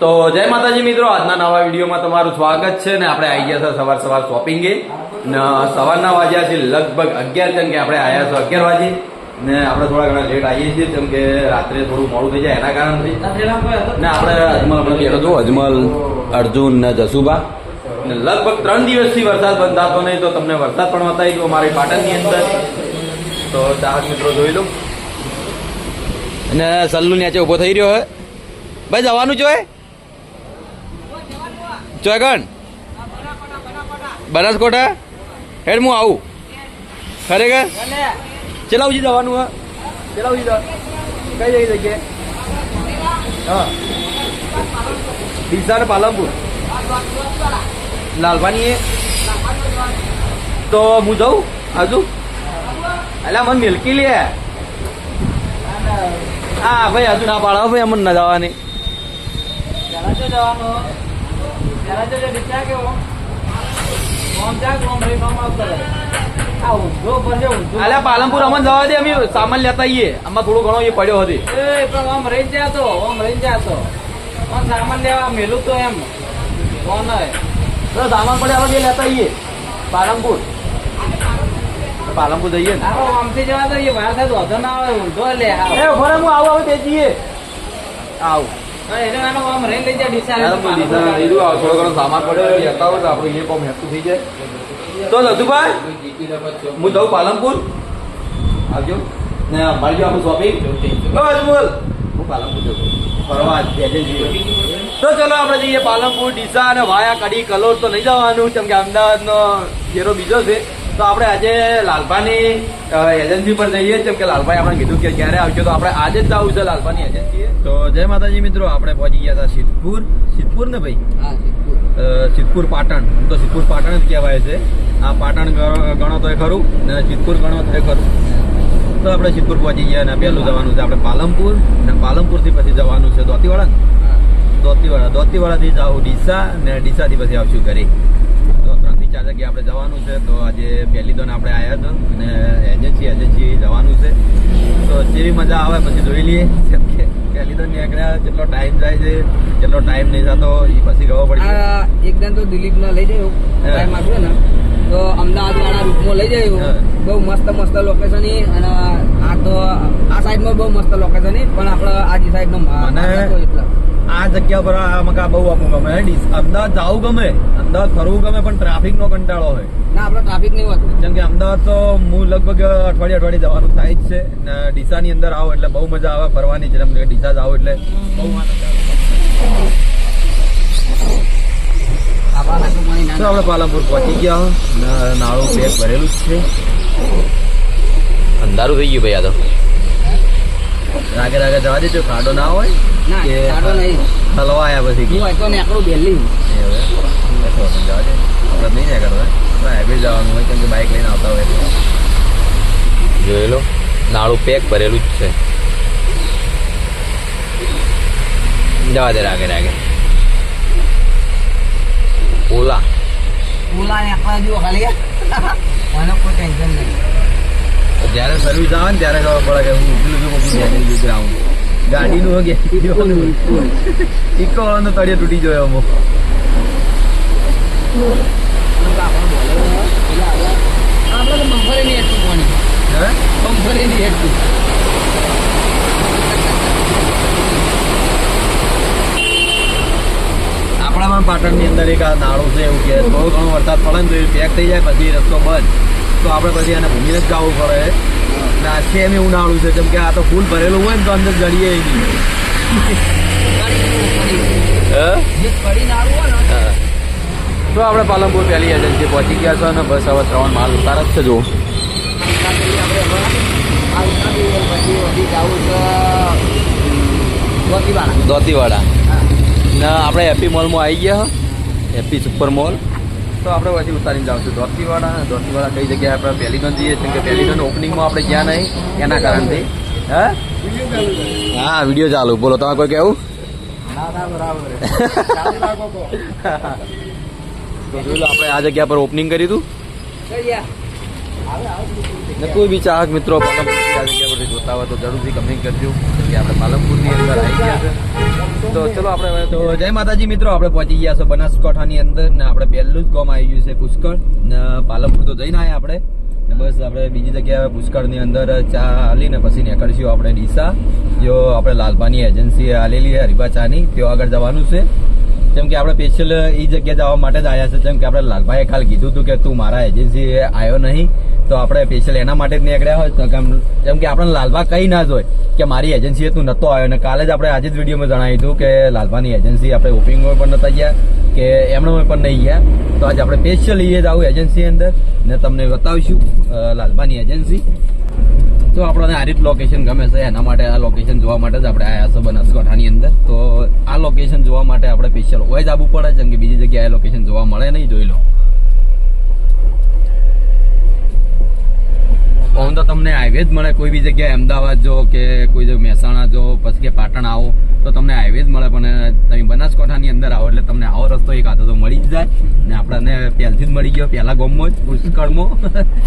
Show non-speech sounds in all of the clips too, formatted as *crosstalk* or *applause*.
તો જય માતાજી મિત્રો આજના નવા વિડીયોમાં તમારું સ્વાગત છે ને આપણે આવી ગયા છે સવાર સવાર શોપિંગે ને સવારના વાગ્યા છે લગભગ અગિયાર કેમ કે આપણે આવ્યા છો અગિયાર વાગે. ને આપણે થોડા ઘણા લેટ આવીએ છીએ કેમ કે રાત્રે થોડું મોડું થઈ જાય એના કારણથી. ને આપણે અજમલ આપણે અજમલ અર્જુન ને જસુબા. ને લગભગ ત્રણ દિવસથી વરસાદ બંધ થતો નહીં તો તમને વરસાદ પણ બતાવી દો મારી પાટણની અંદર. તો ચાહક મિત્રો જોઈ લો. અને સલ્લુ નીચે ઊભો થઈ રહ્યો હે. ભાઈ જવાનું ચોય ચોયગણ બનાસકોટા હેડ હું આવું. ખરેખર? ચેલા ઉજી જવાનું હા. ચેલા ઉજી જવાનું. કઈ જઈ જગ્યાએ? હા. ડીસા ને પાલનપુર. લાલભાની એ તો હું જાઉં? હજુ? એટલે મને મિલકી લે. હા ભાઈ હજુ ના પાડો ભાઈ અમને ના જવાની. અલ્યા પાલનપુર અમને જવા દે અમે સામાન લેતા આવીએ. આમાં થોડો ઘણો એ પડ્યો હતી સામાન લેવા મેલું તો એમ. કોણ તો સામાન પડે આપણે બે લેતા આવીએ. પાલનપુર. પાલનપુર જઈએ ને. આમથી જવા તો મારા તો વધુ ના આવે ઊંધો લે. એ ફરે હું આવું આવું તે જઈએ. આવું. સામાન પડ્યો આપણું એ કોમ હેતું થઈ જાય. તો લતુભાઈ હું જાઉં પાલનપુર? આવજો. ને અમારી જો આપણું શોપિંગ બસ બોલ હું પાલનપુર ફરવા તો ચલો આપણે જઈએ પાલનપુર ડીસા અને વાયા કડી કલોર તો નહીં જવાનું કેમ કે અમદાવાદનો ઘેરો બીજો છે. તો આપણે આજે લાલભાની એજન્સી પર જઈએ કેમ કે લાલભાઈ આપણે કીધું કે ક્યારે આવશે તો આપણે આજે જ આવું છે લાલભાની એજન્સીએ તો જય માતાજી મિત્રો આપણે પહોંચી ગયા હતા સિદ્ધપુર. સિદ્ધપુર ને ભાઈ? સિદ્ધપુર. પાટણ. તો સિદ્ધપુર પાટણ જ કહેવાય છે. આ પાટણ ગણો તો એ ખરું ને સિદ્ધપુર ગણો તો ખરું. તો આપણે સિદ્ધપુર પહોંચી ગયા અને પહેલું જવાનું છે આપણે પાલનપુર અને પાલનપુરથી પછી જવાનું છે દોતીવાડા ને? દોતીવાડા. દોતીવાડાથી જાવ ડીસા ને ડીસાથી પછી આવશું ઘરે. તો ત્રણથી ચાર જગ્યાએ આપણે જવાનું છે તો આજે પહેલી દોન આપણે આવ્યા હતા અને એજન્સી એજન્સી જવાનું છે. તો જેવી મજા આવે પછી જોઈ લઈએ. કેમ કે પહેલી દોન નીકળ્યા જેટલો ટાઈમ જાય છે જેટલો ટાઈમ નહીં જતો એ પછી ખબર પડી આ એકદમ તો દિલીપ ને લઈ જાય. ટાઈમ આપ્યો ને. તો અમદાવાદ વાળા રૂટમાં લઈ જાય બહુ મસ્ત મસ્ત લોકેશન અને આ તો આ સાઈડમાં બહુ મસ્ત લોકેશન પણ આપણે આજી સાઈડ નો એટલે. આ જગ્યા પર આ મકા બહુ આપણું ગમે. અમદાવાદ જવું ગમે અમદાવાદ ફરવું ગમે પણ ટ્રાફિક નો કંટાળો હોય. ના આપણે ટ્રાફિક નહીં હોતું જેમ કે અમદાવાદ તો હું લગભગ અઠવાડિયે અઠવાડિયે જવાનું થાય જ છે. ને ડીસાની અંદર આવો એટલે બહુ મજા આવે ફરવાની. છે ડીસા જાવ એટલે બહુ આનંદ આવે. તો આપણે પાલનપુર પહોંચી ગયા નાળું બેગ ભરેલું જ છે. અંધારું થઈ ગયું ભાઈ આ તો. રાગે રાગે જવા દેજો ખાડો ના હોય ના કે નહીં. હલવા આવ્યા પછી હું હોય તો નેકળું બેલી. જોઈ લો નાળું પેક ભરેલું જ છે. જવા દે રાગે રાગે. ઓલા. પુલા નેકળા જુઓ ખાલી મને કોઈ ટેન્શન નહીં. જ્યારે સર્વિસ આવે ને ત્યારે ખબર પડે કે હું ઊભી ઊભી મૂકી જાય ગ્રાઉન્ડ ગાડીનું હગે ઇકો વાળાનો તળિયો તૂટી ગયો અમુક. આપણે તો બમ્ફરે નહીં એટલું પાણી હે? બમ્ફરે નહીં હેઠું. આપણામાં પાટણની અંદર એક આ નાળું છે એવું કે થોડો ઘણો વરસાદ પડે ને તો એ પેક થઈ જાય પછી રસ્તો બંધ. તો આપણે પછી એને ભૂમિને જ જવું પડે. ને આ સેમ એવું નાળું છે કેમ કે આ તો ફૂલ ભરેલું હોય ને તો અંદર જડીએ નહીં તો આપણે પાલનપુર પહેલી એજન્સી પહોંચી ગયા છો અને બસ હવે ત્રણ માલ ઉતાર જ છે જો દોતીવાડા ને, આપણે હેપી મોલમાં આવી ગયા. હેપી સુપર મોલ તો આપણે પછી ઉતારીને જાવશું દોતીવાડા દોતીવાડા કઈ જગ્યાએ આપણે પહેલીગંજ જઈએ? છીએ કે પહેલીગંજ ઓપનિંગમાં આપણે ગયા નહીં, એના કારણથી. હે? હા વીડિયો ચાલુ. બોલો તમે કોઈ કેવું? આપણે આ જગ્યા પર ઓપનિંગ કર્યું હતું કોઈ બી ચાહક મિત્રો જોતા હોય તો જરૂરથી કમેન્ટ કરજો. કે આપણે પાલનપુરની અંદર આવી ગયા તો ચલો આપણે તો જય માતાજી મિત્રો, આપણે પહોંચી ગયા છો બનાસકાંઠાની અંદર ને આપણે પહેલું જ ગામ આવી ગયું છે પુષ્કળ. ને પાલનપુર તો જઈને આવ્યા આપણે. બસ આપણે બીજી જગ્યાએ પુષ્કળની અંદર ચા હાલીને પછી નીકળશું આપણે ડીસા. જો આપણે લાલપાની એજન્સી હાલેલી હરિભા ચાની ત્યાં આગળ જવાનું છે. જેમ કે આપણે સ્પેશિયલ એ જગ્યા જવા માટે જ આવ્યા છે. જેમ કે આપણે લાલભાઈએ કાલ કીધું હતું કે તું મારા એજન્સી આવ્યો નહીં, તો આપણે સ્પેશિયલ એના માટે જ નીકળ્યા હોય. જેમ કે આપણે લાલભા કઈ ના જ કે મારી એજન્સીએ તું નતો આવ્યો અને કાલે જ આપણે આજે જ વિડીયોમાં જણાવ્યું હતું કે લાલભાની એજન્સી આપણે ઓપનિંગમાં પણ નતા ગયા, કે એમણે પણ નહીં ગયા. તો આજે આપણે સ્પેશિયલ એ જ આવું એજન્સી અંદર. ને તમને બતાવીશું લાલભાની એજન્સી તો આપણને આ રીત લોકેશન ગમે છે, એના માટે આ લોકેશન જોવા માટે જ આપણે આવ્યા છે બનાસકાંઠાની અંદર. તો આ લોકેશન જોવા માટે આપણે સ્પેશિયલ હોય જ આવવું પડે જેમ કે બીજી જગ્યાએ લોકેશન જોવા મળે નહીં, જોઈ લો. ઓન તો તમને હાઈવે જ મળે, કોઈ બી જગ્યાએ અમદાવાદ જો કે કોઈ જો મહેસાણા જો, પછી કે પાટણ આવો, તો તમને હાઈવે જ મળે, પણ તમે બનાસકાંઠાની અંદર આવો એટલે તમને આવો રસ્તો એક આધો તો મળી જ જાય. ને આપણને પહેલથી જ મળી ગયો પહેલા ગામમાં જ પુષ્કળમાં.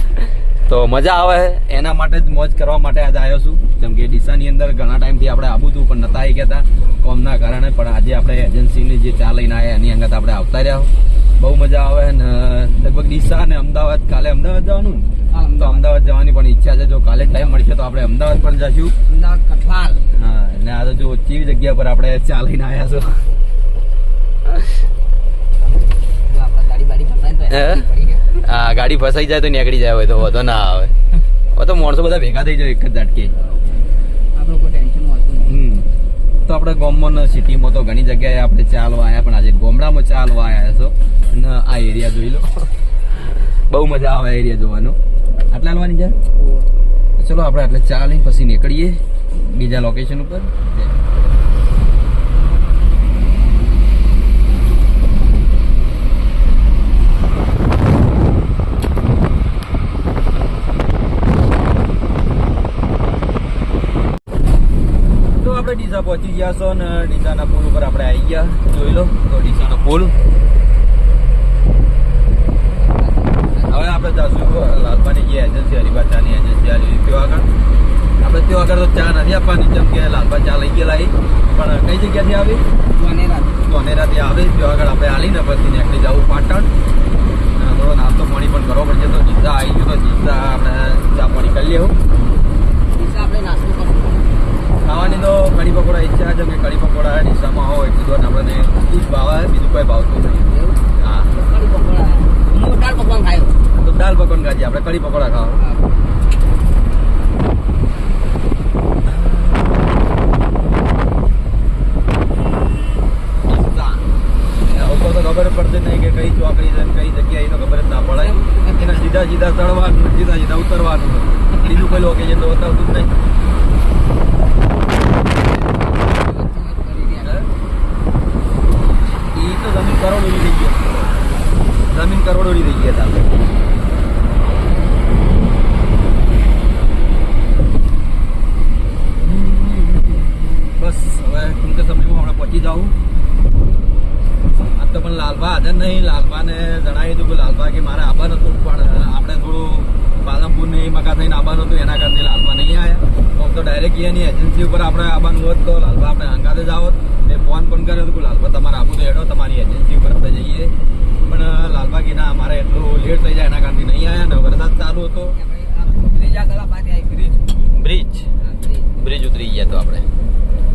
*laughs* તો મજા આવે. એના માટે જ મોજ કરવા માટે આજે આવ્યો છું. કેમ કે ડીસાની અંદર ઘણા ટાઈમથી આપણે આવું હતું પણ નતા આવી ગયા કોમના કારણે. પણ આજે આપણે એજન્સીની જે ચા લઈને આવ્યા એની અંગત આપણે આવતા રહ્યા બહુ મજા આવે ને લગભગ ડીસા અને અમદાવાદ. કાલે અમદાવાદ જવાનું? તો અમદાવાદ જવાની પણ ઈચ્છા છે. જો કાલે ટાઈમ મળશે તો આપણે અમદાવાદ પણ જશું અમદાવાદ કઠલાલ. હા ને આ તો જો ચીવી જગ્યા પર આપણે ચા લઈને આવ્યા છો જો આપણે ગાડી બાડી ફસાય તો હે? ગાડી ફસાઈ જાય તો નીકળી જાય હોય તો વધો ના આવે. *laughs* હવે તો માણસો બધા ભેગા થઈ જાય એક જ ઝાટકે. તો આપણે ગામમાં સિટીમાં તો ઘણી જગ્યાએ આપણે ચાલવા આવ્યા પણ આજે ગામડામાં ચાલવા આવ્યા છો. ને આ એરિયા જોઈ લો. *laughs* બહુ મજા આવે એરિયા જોવાનો. આટલા હાલવાની છે ચલો આપણે આટલે ચાલીને પછી નીકળીએ બીજા લોકેશન ઉપર તો આપણે ડીસા પહોંચી ગયા છો ને ડીસાના પુલ ઉપર આપણે આવી ગયા. જોઈ લો તો ડીસાનો પુલ. હવે આપણે જશું લાલબાની જે એજન્સી હરિભા ચાની એજન્સી આવી ત્યાં આગળ. આપણે ત્યાં આગળ તો ચા નથી આપવાની જેમ કે લાલબા ચા લઈ ગયેલા પણ કઈ જગ્યાથી આવી? અનેરાથી આવે. ત્યાં આગળ આપણે આવીને પછી નીકળી જવું પાટણ. થોડો નાસ્તો પાણી પણ કરવો પડશે. તો જીતા આવી ગયો તો જીતા આપણે ચા પાણી કરી લેવું. આપણે નાસ્તો કરવો. ખાવાની તો કઢી પકોડા ઈચ્છા છે કે કઢી પકોડા ડીસામાં હોય કીધું આપણને એ જ ભાવે બીજું કોઈ ભાવતું નહીં. હા. કઢી પકોડા. હું દાળ પકવાન ખાયો તો દાળ પકવાન ખાજે આપણે કઢી પકોડા ખાવા ઉપર તો ખબર જ પડતી નહીં કે કઈ ચોકડી છે ને કઈ જગ્યાએ એ તો ખબર જ ના પડે એને સીધા સીધા ચડવાનું સીધા સીધા ઉતરવાનું બીજું કોઈ લોકેશન તો બતાવતું જ નહીં ઈ તો જમીન કરોડોની થઈ ગઈ જમીન કરોડોની થઈ ગયા હતા બસ હવે ટૂંક સમયમાં આપણે પહોંચી જાઉં આ તો પણ લાલબા હાજર નહીં લાલબાને જણાવ્યું હતું કે લાલબા કે મારે આવવાનું હતું પણ આપણે થોડું પાલનપુરની મકા થઈને આવવાનું હતું એના કારણે લાલબા નહીં આવ્યા એની એજન્સી ઉપર આપણે આવવાનું હોત તો લાલભા આપણે હંગાતે જ આવત મેં ફોન પણ કર્યો હતો લાલભા તમારે આવું તો હેડો તમારી એજન્સી ઉપર આપણે જઈએ. પણ લાલભા કે ના અમારે એટલું લેટ થઈ જાય એના કારણથી નહીં આવ્યા ને વરસાદ ચાલુ હતો. બ્રિજ. બ્રિજ. ઉતરી ગયા તો આપણે.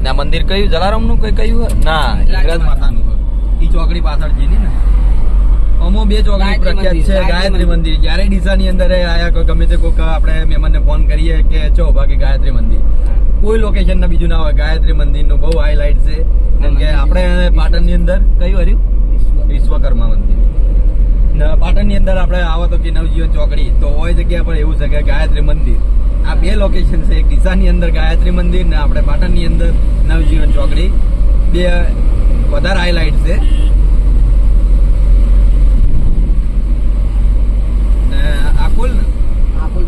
ના મંદિર કયું? જલારામનું કઈ કયું ના હિંગળાજ માતાનું. ઈ ચોકડી પાછળ જઈને ને? અમો બે ચોકડી પ્રખ્યાત છે ગાયત્રી મંદિર. જ્યારે ડીસાની અંદર એ આયા કોઈ ગમે તે કોઈક આપણે મહેમાનને ફોન કરીએ કે ચો ભાગે ગાયત્રી મંદિર. કોઈ લોકેશન ના બીજું ના હોય. ગાયત્રી મંદિરનું બહુ હાઇલાઇટ છે. કેમ કે આપણે પાટણની અંદર કયું હર્યું? વિશ્વકર્મા મંદિર. પાટણ પાટણની અંદર આપણે આવો તો કે નવજીવન ચોકડી. તો હોય જગ્યા પર એવું છે કે ગાયત્રી મંદિર. આ બે લોકેશન છે. એક ડીસાની અંદર ગાયત્રી મંદિર ને આપણે પાટણની અંદર નવજીવન ચોકડી. બે વધારે હાઇલાઇટ છે. ને આકુલ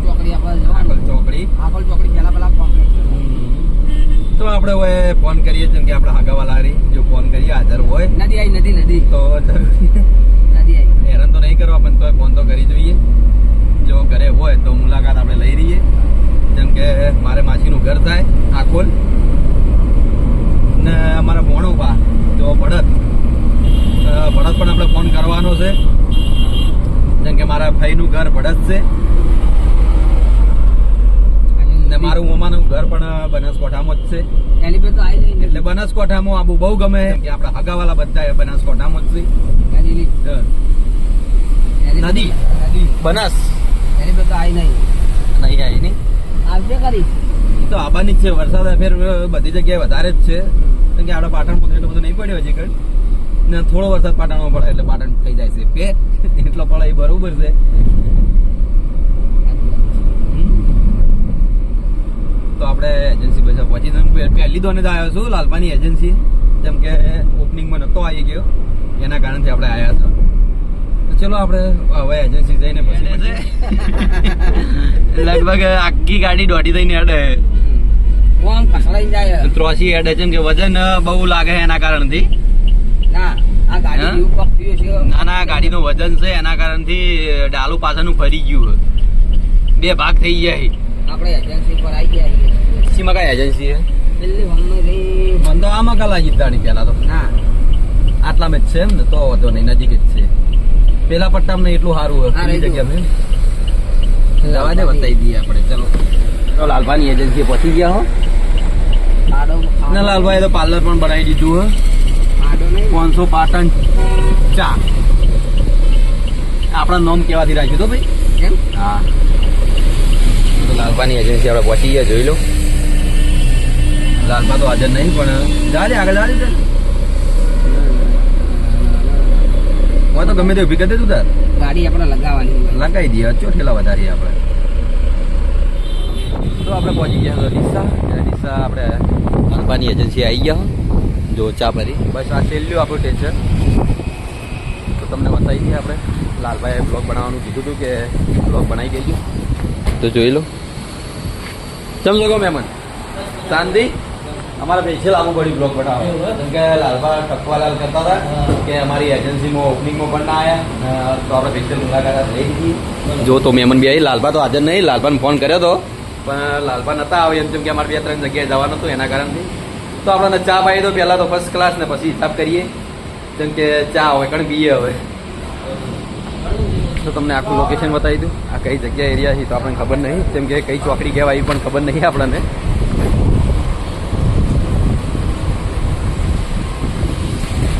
ચોકડી આપણે આકુલ ચોકડી. આકુલ ચોકડી પહેલા પહેલા કોમ્પ્લેક્સ તો આપણે હવે ફોન કરીએ જેમ કે આપણે હાગાવાલા જો ફોન કરીએ હાજર હોય. નદી આવી નદી નદી. તો નદી આવી હેરાન તો નહીં કરવા પણ તોય ફોન તો કરી જોઈએ. જો ઘરે હોય તો મુલાકાત આપણે લઈ રહીએ. જેમ કે મારે માસીનું ઘર થાય આખોલ. ને અમારા ભોણો બા જો ભડત. ભડત પણ આપણે ફોન કરવાનો છે. જેમ કે મારા ભાઈનું ઘર ભડત છે. ને મારું મમાનું ઘર પણ બનાસકોઠામાં જ છે. એની તો આવી નહીં. એટલે બનાસકોઠામાં આબુ બહુ ગમે કે આપણા હગાવાલા બધા બનાસકોઠામાં જ છે. નદી. નદી. બનાસ. એની તો આવી નહીં. નહીં આવી નહીં. આવશે ખરી. તો આવવાની જ છે. વરસાદ ફેર બધી જગ્યાએ વધારે જ છે. કારણ કે આપણે પાટણ પુત્ર એટલું બધું નહીં પડ્યો હજી કઈ. ને થોડો વરસાદ પાટણમાં પડે એટલે પાટણ થઈ જાય છે. પે એટલો પડે એ બરોબર છે. તો આપણે એજન્સી બધા પહોંચી જઈએ. પહેલી દોને જ આવ્યો છું લાલપાની એજન્સી જેમ કે ઓપનિંગમાં નહોતો આવી ગયો એના કારણથી આપણે આવ્યા છો. તો ચલો આપણે હવે એજન્સી જઈને પછી *laughs* લગભગ આખી ગાડી દોડી થઈને અડે ત્રોસી અડે છે? કે વજન બહુ લાગે એના કારણથી. ના ના ગાડીનું વજન છે એના કારણથી ડાલુ પાછળનું ફરી ગયું. બે ભાગ થઈ ગયા. આપણે એજન્સી પર આવી ગયા સીમાં કઈ એજન્સી છે? પેલી વનમાં જઈ બંધો આમાં કલા જીતવાની પેલા તો. ના. આટલામાં જ છે એમ ને તો વધો નહીં નજીક જ છે. પેલા પટ્ટામાં નહીં એટલું સારું હોય હા, પેલી રહી ગયું. જવા દે બતાવી દઈએ આપણે ચલો. તો લાલભાની એજન્સી પહોંચી ગયા હો. ના લાલભાઈ તો પાર્લર પણ બનાવી દીધું હો. પાંચસો પાટણ ચા આપણા નોમ કેવાથી રાખ્યું તો ભાઈ. કેમ હા. તો લાલબાની એજન્સી આપણે પહોંચી ગયા જોઈ લો. લાલપા તો હાજર નહીં પણ જાજે આગળ જાજે ચાલ. હું તો ગમે તે ઊભી કરી દે તું તાર ગાડી આપણે લગાવવાની લગાવી દઈએ અચો ઠેલા વધારીએ આપણે. તો આપણે પહોંચી ગયા ડીસા. ડીસા આપણે લાલપાની એજન્સી આવી ગયા જો ચા ભરી બસ આ છેલ્લું આપણું ટેન્શન તો તમને બતાવી દઈએ આપણે. લાલભાઈએ બ્લોગ બનાવવાનું કીધું હતું કે બ્લોગ બનાવી ગયું તો જોઈ લો. ચમ લોકો મહેમાન. શાંતિ? અમારા સ્પેશિયલ આબુ બડી બ્લોક બનાવો. જેમ કે લાલબા ટકવાલાલ કરતા હતા કે અમારી એજન્સીમાં ઓપનિંગમાં પણ ના આવ્યા તો આપણે સ્પેશિયલ મુલાકાત લઈ લીધી જો તો મેમન બી આવી લાલબા તો હાજર નહીં. લાલબાને ફોન કર્યો હતો પણ લાલબા નતા આવે એમ જેમ કે અમારે બે ત્રણ જગ્યાએ જવાનું હતું એના કારણથી. તો આપણને ચા પાઈ તો પહેલાં તો ફર્સ્ટ ક્લાસ ને પછી હિસાબ કરીએ. જેમ કે ચા હોય કણ પીએ હવે. તો તમને આખું લોકેશન બતાવી દઉં. આ કઈ જગ્યા એરિયા છે તો આપણને ખબર નહીં. કેમ કે કઈ ચોકડી કહેવાય એ પણ ખબર નહીં આપણને.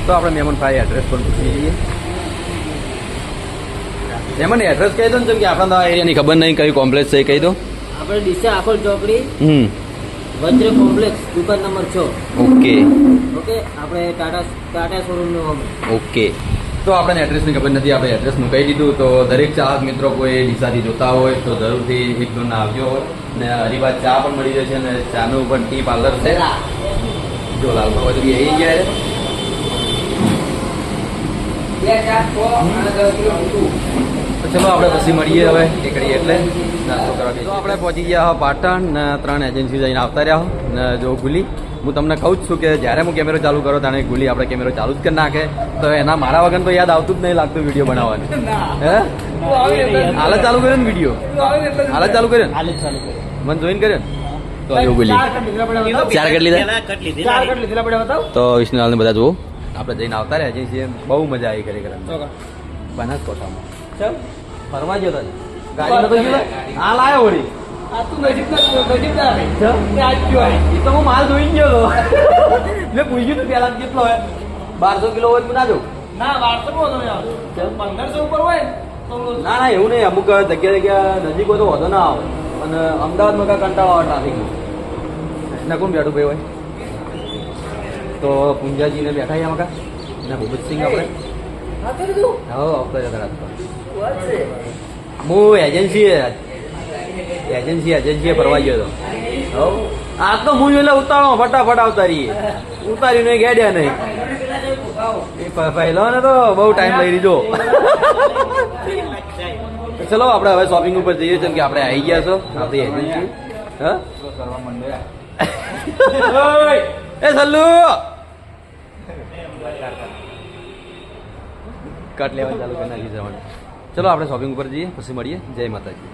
તો આપણે મેમનભાઈ ભાઈ એડ્રેસ પણ પૂછી લઈએ. મેમન એડ્રેસ કહી દો ને જેમ કે આપણા એરિયાની ખબર નહીં કઈ કોમ્પ્લેક્સ છે એ કહી દો. આપણે ડીસા આખોલ ચોકડી હમ. વજ્ર કોમ્પ્લેક્સ દુકાન નંબર છ. ઓકે ઓકે આપણે ટાટા ટાટા શોરૂમનો ઓકે તો આપણને એડ્રેસની ખબર નથી આપણે એડ્રેસ કહી દીધું. તો દરેક ચાહક મિત્રો કોઈ ડીસાથી જોતા હોય તો જરૂરથી એક દોના આવજો. હોય ને હરીબાદ ચા પણ મળી જશે અને ચાનું પણ ટી પાર્લર છે. જો લાલબા બધું એ ગયા છે. બે ચાર છ અને દસ કિલો ઊંધું. તો ચલો આપણે પછી મળીએ હવે નીકળીએ એટલે. નાસ્તો કરવા તો આપણે પહોંચી ગયા હો પાટણ ત્રણ એજન્સી જઈને આવતા રહ્યા હો. ને જો ગુલી હું તમને કહું જ છું કે જ્યારે હું કેમેરો ચાલુ કરો ત્યારે ગુલી આપણે કેમેરો ચાલુ જ કરી નાખે. તો એના મારા વગર તો યાદ આવતું જ નહીં લાગતું વીડિયો બનાવવાનું. *laughs* હે? હાલ ચાલુ કર્યો ને વીડિયો? હાલ ચાલુ કર્યો ને? મને જોઈન કર્યો ને? તો જો ગુલી ચાર કટ લીધા? તો વિષ્ણુલાલ ને બધા જુઓ. આપણે જઈને આવતા રહ્યા છીએ બહુ મજા આવી ખરેખર બનાસ કોઠામાં. ફરવા ગયો તને ગાડીમાં તો ગયો? હાલ આવ્યો વળી. તો હું માલ જોઈ ગયો *laughs* મેં પૂછ્યું તું પેલા કેટલો હોય. બારસો કિલો હોય તો ના જવું ના ના એવું નહીં. અમુક જગ્યા જગ્યા નજીક હોય તો વધુ ના આવે. અને અમદાવાદમાં કાંઈ કંટાળો આવે ટ્રાફિકનો ના. કોણ બેઠું ભાઈ હોય? તો પુંજાજીને બેઠા અહીંયા મકા અને ભૂપતસિંહ આપણે. હા જતા હું એજન્સી એજન્સી એજન્સીએ ફરવા ગયો હતો આ તો હું એટલે ઉતારો ફટાફટ આવતારી ઉતારી નહીં, ગેડ્યા નહીં. પહેલો ને તો બહુ ટાઈમ લઈ લીધો. ચલો આપણે હવે શોપિંગ ઉપર જઈએ છીએ કે આપણે આવી ગયા છો, આપણી એજન્સી હા? એ સલ્લુ કટ લેવા ચાલુ કરી નાખી જવાનું ચલો આપણે શોપિંગ ઉપર જઈએ, પછી મળીએ. જય માતાજી.